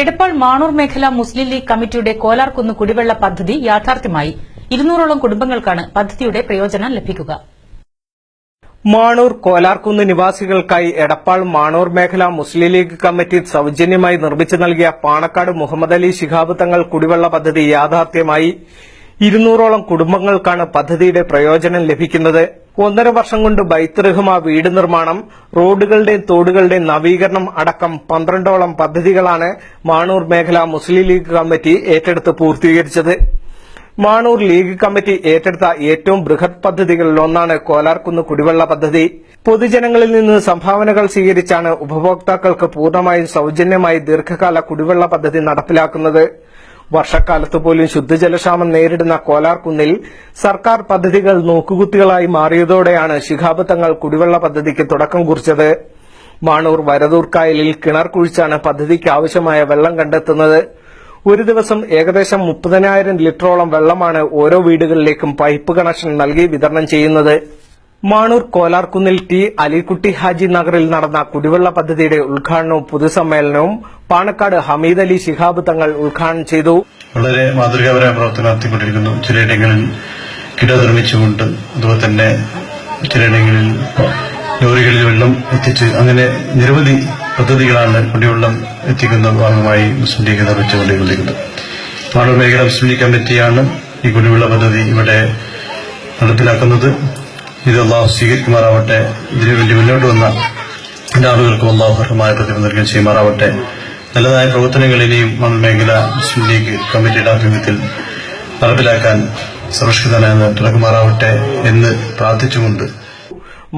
എടപ്പാൾ മാണൂർ മേഖല മുസ്ലിം ലീഗ് കമ്മിറ്റിയുടെ കോലാർകുന്ന് കുടിവെള്ള പദ്ധതി യാഥാർത്ഥ്യമായി. ഇരുന്നൂറോളം കുടുംബങ്ങൾക്കാണ് പദ്ധതിയുടെ പ്രയോജനം ലഭിക്കുക. മാണൂർ കോലാർകുന്ന് നിവാസികൾക്കായി എടപ്പാൾ മാണൂർ മേഖല മുസ്ലിം ലീഗ് കമ്മിറ്റി സൌജന്യമായി നിർമ്മിച്ചു നൽകിയ പാണക്കാട് മുഹമ്മദ് അലി ശിഹാബ് തങ്ങൾ കുടിവെള്ള പദ്ധതി യാഥാർത്ഥ്യമായി. ഇരുന്നൂറോളം കുടുംബങ്ങൾക്കാണ് പദ്ധതിയുടെ പ്രയോജനം ലഭിക്കുന്നത്. ഒന്നര വർഷം കൊണ്ട് ബൈത്തൃഹമ വീട് നിർമ്മാണം റോഡുകളുടെയും തോടുകളുടെയും നവീകരണം അടക്കം പന്ത്രണ്ടോളം പദ്ധതികളാണ് മാണൂർ മേഖല മുസ്ലിം ലീഗ് കമ്മിറ്റി ഏറ്റെടുത്ത് പൂർത്തീകരിച്ചത്. മാണൂർ ലീഗ് കമ്മിറ്റി ഏറ്റെടുത്ത ഏറ്റവും ബൃഹത് പദ്ധതികളിലൊന്നാണ് കോലാർകുന്ന് കുടിവെള്ള പദ്ധതി. പൊതുജനങ്ങളിൽ നിന്ന് സംഭാവനകൾ സ്വീകരിച്ചാണ് ഉപഭോക്താക്കൾക്ക് പൂർണമായും സൌജന്യമായി ദീർഘകാല കുടിവെള്ള പദ്ധതി നടപ്പിലാക്കുന്നത്. വർഷക്കാലത്ത് പോലും ശുദ്ധജലക്ഷാമം നേരിടുന്ന കോലാർകുന്നിൽ സർക്കാർ പദ്ധതികൾ നോക്കുകുത്തികളായി മാറിയതോടെയാണ് ശിഖാബ് തങ്ങൾ കുടിവെള്ള പദ്ധതിക്ക് തുടക്കം കുറിച്ചത്. മാണൂർ വരതൂർക്കായലിൽ കിണർ കുഴിച്ചാണ് പദ്ധതിക്ക് ആവശ്യമായ വെള്ളം കണ്ടെത്തുന്നത്. ഒരു ദിവസം ഏകദേശം മുപ്പതിനായിരം ലിറ്ററോളം വെള്ളമാണ് ഓരോ വീടുകളിലേക്കും പൈപ്പ് കണക്ഷൻ നൽകി വിതരണം ചെയ്യുന്നത്. മാണൂർ കോലാർകുന്നിൽ ടി അലിക്കുട്ടി ഹാജി നഗറിൽ നടന്ന കുടിവെള്ള പദ്ധതിയുടെ ഉദ്ഘാടനവും പൊതുസമ്മേളനവും പാണക്കാട് ഹമീദ് അലി ശിഹാബ് തങ്ങൾ ഉദ്ഘാടനം ചെയ്തു. വളരെ മാതൃകാപരമായ പ്രവർത്തനം നടത്തിക്കൊണ്ടിരിക്കുന്നു. ചിലയിടങ്ങളിൽ കിട നിർമ്മിച്ചുകൊണ്ട് അതുപോലെ തന്നെ ചിലയിടങ്ങളിൽ ലോറികളിൽ വെള്ളം എത്തിച്ച് അങ്ങനെ നിരവധി പദ്ധതികളാണ് കുടിവെള്ളം എത്തിക്കുന്ന ഭാഗമായി മുസ്ലിം ലീഗ് നിർമ്മിച്ചുകൊണ്ടിരിക്കുന്നത്. മാണൂർ മേഖല മുസ്ലിം ലീഗ് കമ്മിറ്റിയാണ് ഈ കുടിവെള്ള പദ്ധതി ഇവിടെ നടപ്പിലാക്കുന്നത്. ഇത് അള്ളാഹു സ്വീകരിക്കുമാറാവട്ടെ. ഇതിനു വേണ്ടി മുന്നോട്ട് വന്ന എല്ലാ ആളുകൾക്കും അള്ളാഹു അർഹമായ പ്രതിഫലം നൽകുകയും ചെയ്യുമാറാവട്ടെ. നല്ലതായ പ്രവർത്തനങ്ങൾ ഇനിയും മണൽ മേഖല മുസ്ലിം ലീഗ് കമ്മിറ്റിയുടെ ആഭിമുഖ്യത്തിൽ നടപ്പിലാക്കാൻ സുരക്ഷിതനായ തുടക്കുമാറാവട്ടെ എന്ന് പ്രാർത്ഥിച്ചുകൊണ്ട്.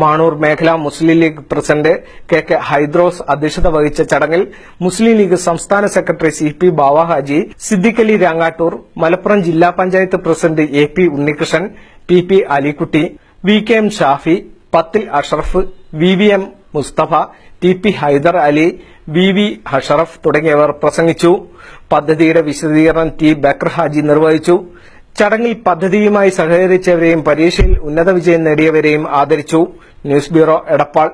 മാണൂർ മേഖല Muslim League president K K Hydros അധ്യക്ഷത വഹിച്ച ചടങ്ങിൽ മുസ്ലിം ലീഗ് സംസ്ഥാന secretary C P Bavahaji Siddique Ali Rangattur Malappuram ജില്ലാ panchayat president A P Unnikrishnan P P Alikutty V K M Shafi Pathil Ashraf V V M Mustafa T P Haider Ali V V Hashraf തുടങ്ങിയവർ പ്രസംഗിച്ചു. പദ്ധതിയുടെ വിശദീകരണം T Backer Haji നിർവഹിച്ചു. ചടങ്ങിൽ പദ്ധതിയുമായി സഹകരിച്ചവരെയും പരീക്ഷയിൽ ഉന്നത വിജയം നേടിയവരെയും ആദരിച്ചു. News bureau Edappal.